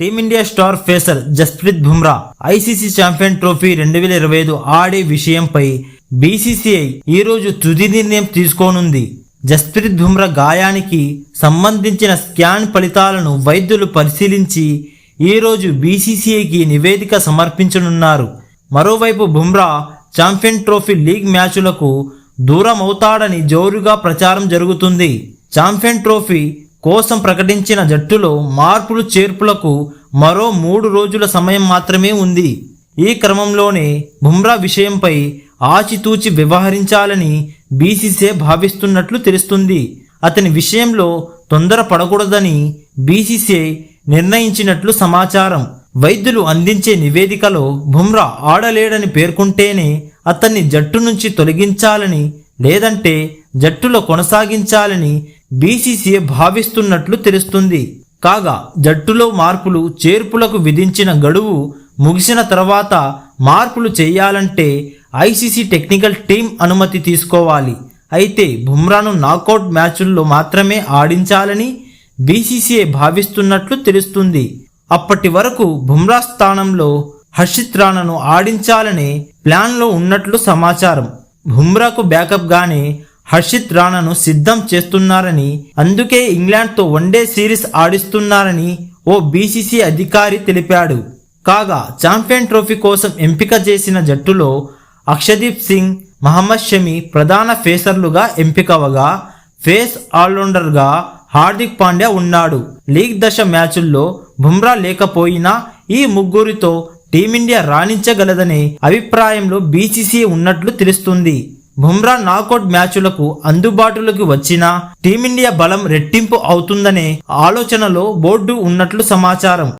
Team India star pacer Jasprit Bumrah ICC champion trophy రెండు వేల ఇరవై ఐదు ఆడే విషయంపై బీసీసీఐ ఈ రోజు తుది నిర్ణయం తీసుకోనుంది. జస్ప్రీత్ బుమ్రా గాయానికి సంబంధించిన స్కాన్ ఫలితాలను వైద్యులు పరిశీలించి ఈ రోజు బీసీసీఐకి నివేదిక సమర్పించనున్నారు. మరోవైపు బుమ్రా ఛాంపియన్ ట్రోఫీ లీగ్ మ్యాచులకు దూరం అవుతాడని జోరుగా ప్రచారం జరుగుతుంది. ఛాంపియన్ ట్రోఫీ కోసం ప్రకటించిన జట్టులో మార్పులు చేర్పులకు మరో మూడు రోజుల సమయం మాత్రమే ఉంది. ఈ క్రమంలోనే బుమ్రా విషయంపై ఆచితూచి వ్యవహరించాలని బీసీసీ భావిస్తున్నట్లు తెలుస్తుంది. అతని విషయంలో తొందర పడకూడదని బీసీసీ నిర్ణయించినట్లు సమాచారం. వైద్యులు అందించే నివేదికలో బుమ్రా ఆడలేడని పేర్కొంటేనే అతన్ని జట్టు నుంచి తొలగించాలని లేదంటే జట్టులో కొనసాగించాలని బీసీసీఏ భావిస్తున్నట్లు తెలుస్తుంది. కాగా జట్టులో మార్పులు చేర్పులకు విధించిన గడువు ముగిసిన తర్వాత మార్పులు చేయాలంటే ఐసీసీ టెక్నికల్ టీం అనుమతి తీసుకోవాలి. అయితే బుమ్రాను నాకౌట్ మ్యాచుల్లో మాత్రమే ఆడించాలని బీసీసీఐ భావిస్తున్నట్లు తెలుస్తుంది. అప్పటి వరకు బుమ్రా స్థానంలో హర్షిత్ రాణను ఆడించాలనే ప్లాన్లో ఉన్నట్లు సమాచారం. బుమ్రాకు బ్యాకప్గానే హర్షిత్ రాణాను సిద్ధం చేస్తున్నారని అందుకే ఇంగ్లాండ్తో వన్డే సిరీస్ ఆడిస్తున్నారని ఓ బీసీసీ అధికారి తెలిపాడు. కాగా ఛాంపియన్ ట్రోఫీ కోసం ఎంపిక చేసిన జట్టులో అక్షదీప్ సింగ్ మహమ్మద్ షమి ప్రధాన ఫేసర్లుగా ఎంపికవగా ఫేస్ ఆల్రౌండర్గా హార్దిక్ పాండ్యా ఉన్నాడు. లీగ్ దశ మ్యాచుల్లో బుమ్రా లేకపోయినా ఈ ముగ్గురితో టీమిండియా రాణించగలదనే అభిప్రాయంలో బీసీసీ ఉన్నట్లు తెలుస్తుంది. బుమ్రా నాకౌట్ మ్యాచులకు అందుబాటులోకి వచ్చినా టీమిండియా బలం రెట్టింపు అవుతుందనే ఆలోచనలో బోర్డు ఉన్నట్లు సమాచారం.